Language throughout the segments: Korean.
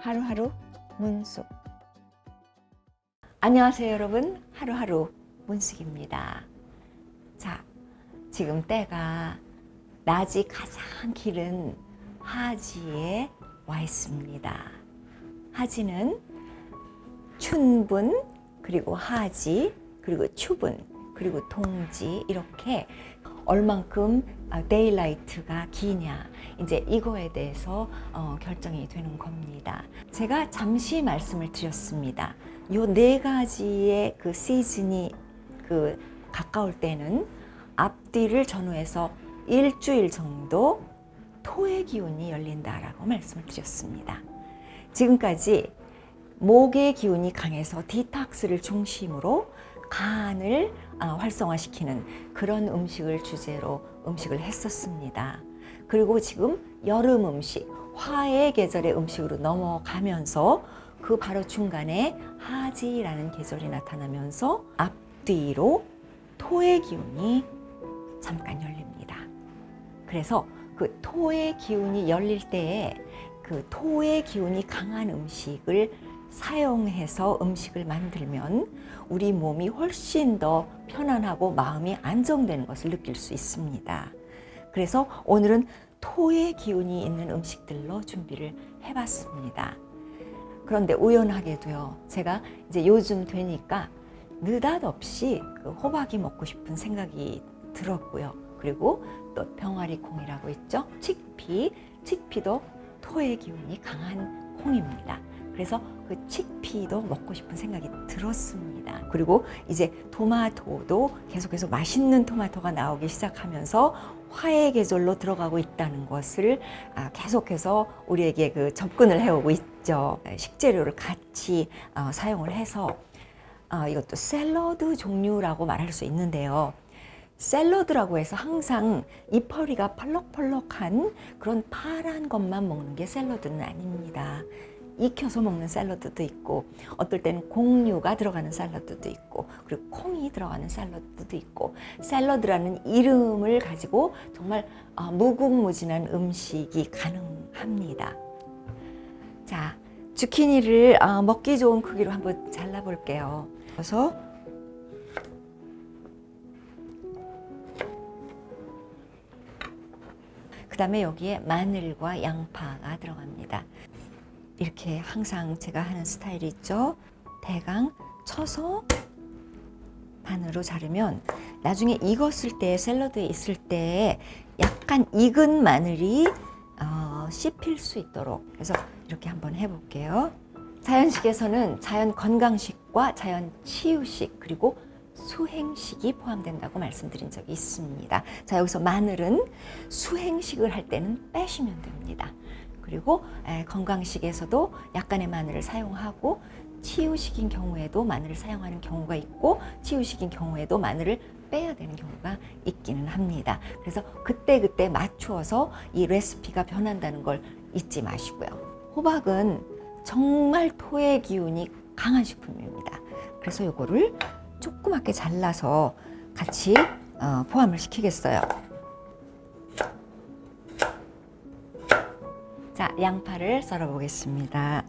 하루하루 문숙. 안녕하세요 여러분. 하루하루 문숙입니다. 자 지금 때가 낮이 가장 길은 하지에 와 있습니다. 하지는 춘분 그리고 하지 그리고 추분 그리고 동지 이렇게 얼만큼 아, 데일라이트가 기냐 이제 이거에 대해서 어, 결정이 되는 겁니다. 제가 잠시 말씀을 드렸습니다. 요 네 가지의 그 시즌이 그 가까울 때는 앞뒤를 전후해서 일주일 정도 토의 기운이 열린다라고 말씀을 드렸습니다. 지금까지 목의 기운이 강해서 디탁스를 중심으로 간을 아, 활성화시키는 그런 음식을 주제로 음식을 했었습니다. 그리고 지금 여름 음식, 화의 계절의 음식으로 넘어가면서 그 바로 중간에 하지라는 계절이 나타나면서 앞뒤로 토의 기운이 잠깐 열립니다. 그래서 그 토의 기운이 열릴 때에 그 토의 기운이 강한 음식을 사용해서 음식을 만들면 우리 몸이 훨씬 더 편안하고 마음이 안정되는 것을 느낄 수 있습니다. 그래서 오늘은 토의 기운이 있는 음식들로 준비를 해봤습니다. 그런데 우연하게도요, 제가 이제 요즘 되니까 느닷없이 그 호박이 먹고 싶은 생각이 들었고요. 그리고 또 병아리 콩이라고 있죠. 칡피, 칡피도 토의 기운이 강한 콩입니다. 그래서 그 칡피도 먹고 싶은 생각이 들었습니다. 그리고 이제 토마토도 계속해서 맛있는 토마토가 나오기 시작하면서 화의 계절로 들어가고 있다는 것을 아, 계속해서 우리에게 그 접근을 해오고 있죠. 식재료를 같이 어, 사용을 해서 어, 이것도 샐러드 종류라고 말할 수 있는데요. 샐러드라고 해서 항상 잎허리가 펄럭펄럭한 그런 파란 것만 먹는 게 샐러드는 아닙니다. 익혀서 먹는 샐러드도 있고 어떨 때는 곡류가 들어가는 샐러드도 있고 그리고 콩이 들어가는 샐러드도 있고 샐러드라는 이름을 가지고 정말 어, 무궁무진한 음식이 가능합니다. 자, 주키니를 어, 먹기 좋은 크기로 한번 잘라 볼게요. 그래서 그 다음에 여기에 마늘과 양파가 들어갑니다. 이렇게 항상 제가 하는 스타일이 있죠. 대강 쳐서 반으로 자르면 나중에 익었을 때 샐러드에 있을 때 약간 익은 마늘이 어, 씹힐 수 있도록 그래서 이렇게 한번 해볼게요. 자연식에서는 자연 건강식과 자연 치유식 그리고 수행식이 포함된다고 말씀드린 적이 있습니다. 자 여기서 마늘은 수행식을 할 때는 빼시면 됩니다. 그리고 에, 건강식에서도 약간의 마늘을 사용하고 치유식인 경우에도 마늘을 사용하는 경우가 있고 치유식인 경우에도 마늘을 빼야 되는 경우가 있기는 합니다. 그래서 그때 그때 맞추어서 이 레시피가 변한다는 걸 잊지 마시고요. 호박은 정말 토의 기운이 강한 식품입니다. 그래서 이거를 조그맣게 잘라서 같이 어, 포함을 시키겠어요. 자, 양파를 썰어 보겠습니다.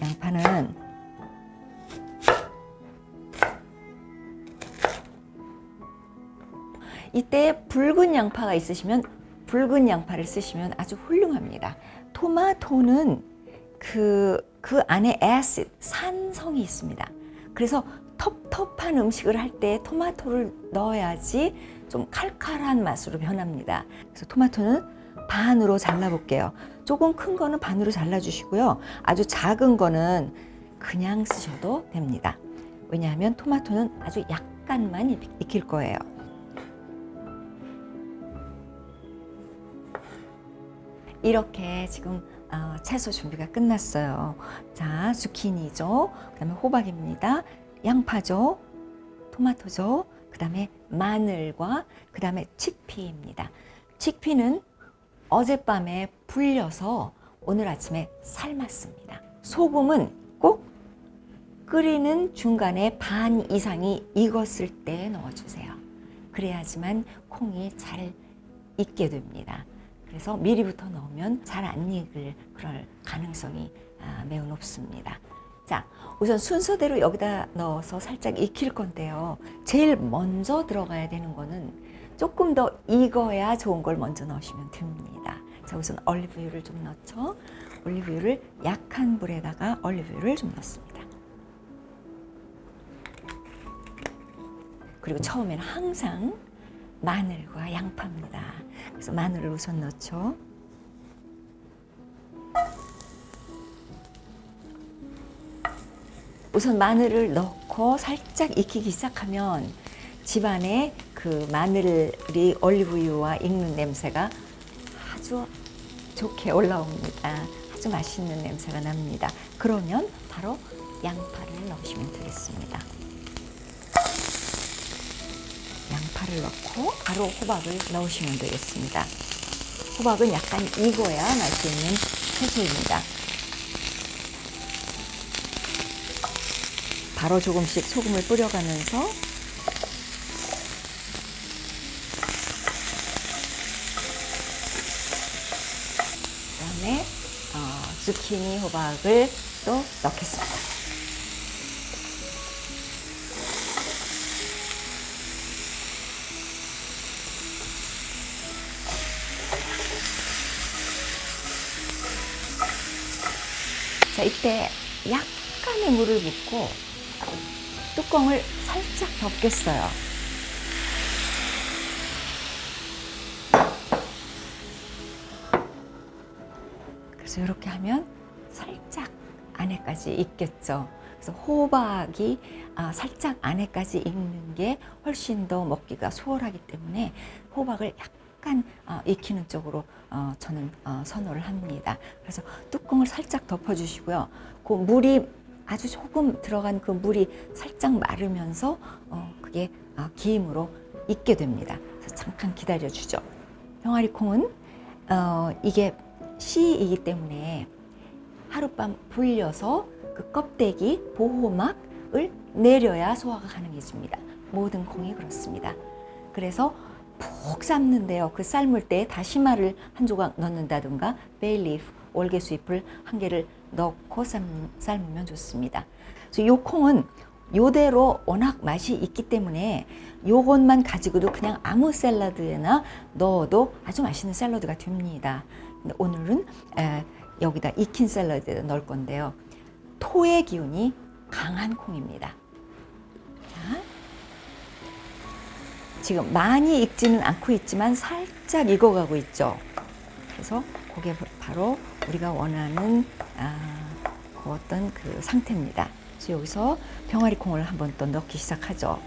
양파는 이때 붉은 양파가 있으시면 붉은 양파를 쓰시면 아주 훌륭합니다. 토마토는 그, 그 안에 애시드, 산성이 있습니다. 그래서 텁텁한 음식을 할 때 토마토를 넣어야지 좀 칼칼한 맛으로 변합니다. 그래서 토마토는 반으로 잘라볼게요. 조금 큰 거는 반으로 잘라주시고요. 아주 작은 거는 그냥 쓰셔도 됩니다. 왜냐하면 토마토는 아주 약간만 익- 익힐 거예요. 이렇게 지금 어, 채소 준비가 끝났어요. 자, zucchini죠. 그 다음에 호박입니다. 양파죠. 토마토죠. 그 다음에 마늘과 그 다음에 칡피입니다. 칡피는 어젯밤에 불려서 오늘 아침에 삶았습니다. 소금은 꼭 끓이는 중간에 반 이상이 익었을 때 넣어주세요. 그래야지만 콩이 잘 익게 됩니다. 그래서 미리부터 넣으면 잘 안 익을 그럴 가능성이 아, 매우 높습니다. 자, 우선 순서대로 여기다 넣어서 살짝 익힐 건데요. 제일 먼저 들어가야 되는 거는 조금 더 익어야 좋은 걸 먼저 넣으시면 됩니다. 자, 우선 올리브유를 좀 넣죠. 올리브유를 약한 불에다가 올리브유를 좀 넣습니다. 그리고 처음에는 항상 마늘과 양파입니다. 그래서 마늘을 우선 넣죠. 우선 마늘을 넣고 살짝 익히기 시작하면 집안에 그 마늘이 올리브유와 익는 냄새가 아주 좋게 올라옵니다. 아주 맛있는 냄새가 납니다. 그러면 바로 양파를 넣으시면 되겠습니다. 양파를 넣고 바로 호박을 넣으시면 되겠습니다. 호박은 약간 익어야 맛이 있는 채소입니다. 바로 조금씩 소금을 뿌려가면서 그다음에 어, zucchini 호박을 또 넣겠습니다. 자, 이때 약간의 물을 붓고 뚜껑을 살짝 덮겠어요. 그래서 이렇게 하면 살짝 안에까지 익겠죠. 그래서 호박이 아, 살짝 안에까지 익는 게 훨씬 더 먹기가 수월하기 때문에 호박을 약간 어, 익히는 쪽으로 어, 저는 어, 선호를 합니다. 그래서 뚜껑을 살짝 덮어주시고요. 그 물이 아주 조금 들어간 그 물이 살짝 마르면서 어, 그게 어, 기임으로 익게 됩니다. 그래서 잠깐 기다려 주죠. 병아리 콩은 어, 이게 씨이기 때문에 하룻밤 불려서 그 껍데기 보호막을 내려야 소화가 가능해집니다. 모든 콩이 그렇습니다. 그래서 푹 삶는데요. 그 삶을 때 다시마를 한 조각 넣는다든가 베일리프, 월계수잎을 한 개를 넣고 삶, 삶으면 좋습니다. 그래서 요 콩은 요대로 워낙 맛이 있기 때문에 요것만 가지고도 그냥 아무 샐러드에나 넣어도 아주 맛있는 샐러드가 됩니다. 오늘은 에, 여기다 익힌 샐러드에 넣을 건데요. 토의 기운이 강한 콩입니다. 자, 지금 많이 익지는 않고 있지만 살짝 익어가고 있죠. 그래서 그게 바로 우리가 원하는 아, 그 어떤 그 상태입니다. 그래서 여기서 병아리 콩을 한번 또 넣기 시작하죠.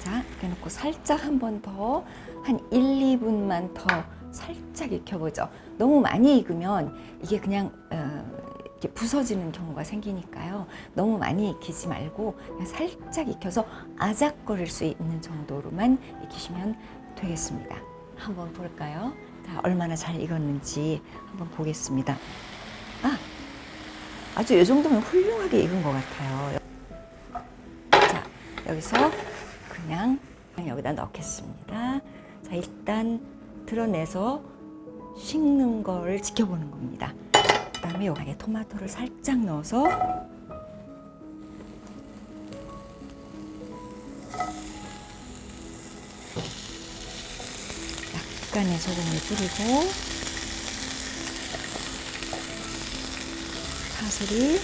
자, 이렇게 놓고 살짝 한 번 더, 한 1, 2분만 더 살짝 익혀보죠. 너무 많이 익으면 이게 그냥 어, 이렇게 부서지는 경우가 생기니까요. 너무 많이 익히지 말고 살짝 익혀서 아작거릴 수 있는 정도로만 익히시면 되겠습니다. 한번 볼까요? 자, 얼마나 잘 익었는지 한번 보겠습니다. 아, 아주 이 정도면 훌륭하게 익은 것 같아요. 자, 여기서 그냥 여기다 넣겠습니다. 자, 일단 드러내서 식는 걸 지켜보는 겁니다. 그 다음에 여기에 토마토를 살짝 넣어서 약간의 소금을 뿌리고 파슬리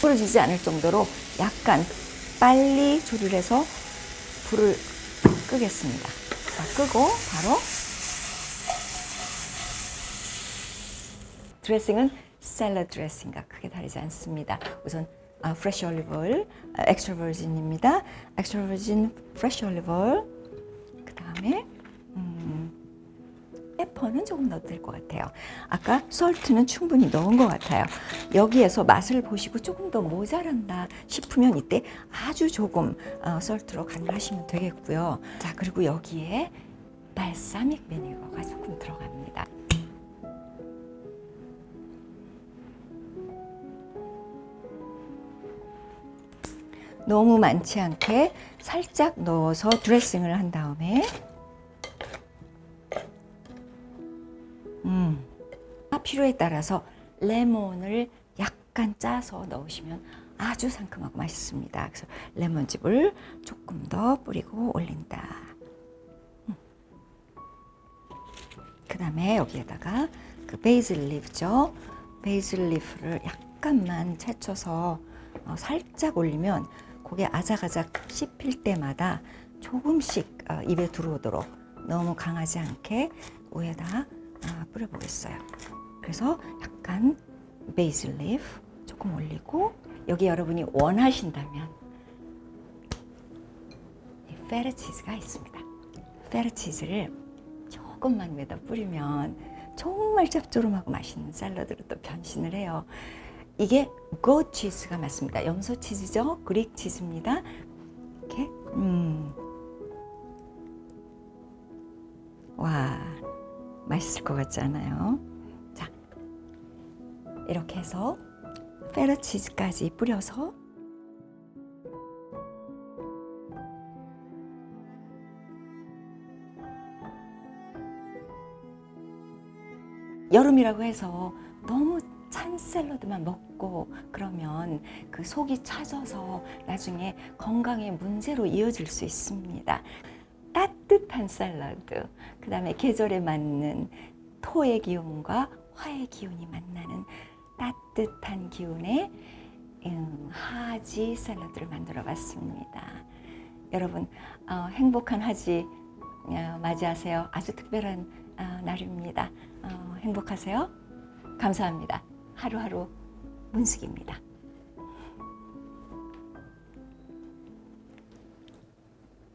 부러지지 않을 정도로 약간 빨리 조리를 해서 불을 끄겠습니다. 자, 끄고 바로 드레싱은 샐러드 드레싱과 크게 다르지 않습니다. 우선 아, 프레쉬 올리브 오일, 아, 엑스트라 버진입니다. 엑스트라 버진 프레쉬 올리브. 그 다음에 음, 페퍼는 조금 될것 같아요. 아까 솔트는 충분히 넣은 것 같아요. 여기에서 맛을 보시고 조금 더 모자란다 싶으면 이때 아주 조금 어, 솔트로 간하시면 되겠고요. 자 그리고 여기에 발사믹 비네거가 조금 들어갑니다. 너무 많지 않게 살짝 넣어서 드레싱을 한 다음에 음, 필요에 따라서 레몬을 약간 짜서 넣으시면 아주 상큼하고 맛있습니다. 그래서 레몬즙을 조금 더 뿌리고 올린다. 그 다음에 여기에다가 그 베이즐 리프죠. 베이즐 리프를 약간만 채쳐서 어, 살짝 올리면 고게 아작아작 씹힐 때마다 조금씩 어, 입에 들어오도록 너무 강하지 않게 위에다 아, 뿌려보겠어요. 그래서 약간 베이즐 리프 조금 올리고 여기 여러분이 원하신다면 이 페르 치즈가 있습니다. 페르 치즈를 조금만 위에다 뿌리면 정말 짭조름하고 맛있는 샐러드로 또 변신을 해요. 이게 고 치즈가 맞습니다. 염소 치즈죠. 그릭 치즈입니다. 이렇게 음. 와 맛있을 것 같지 않아요? 자 이렇게 해서 페르 치즈까지 뿌려서 여름이라고 해서 너무 찬 샐러드만 먹고 그러면 그 속이 차져서 나중에 건강에 문제로 이어질 수 있습니다. 따뜻한 샐러드, 그 다음에 계절에 맞는 토의 기운과 화의 기운이 만나는 따뜻한 기운의 음, 하지 샐러드를 만들어 봤습니다. 여러분, 어, 행복한 하지 어, 맞이하세요. 아주 특별한 어, 날입니다. 어, 행복하세요. 감사합니다. 하루하루 문숙입니다.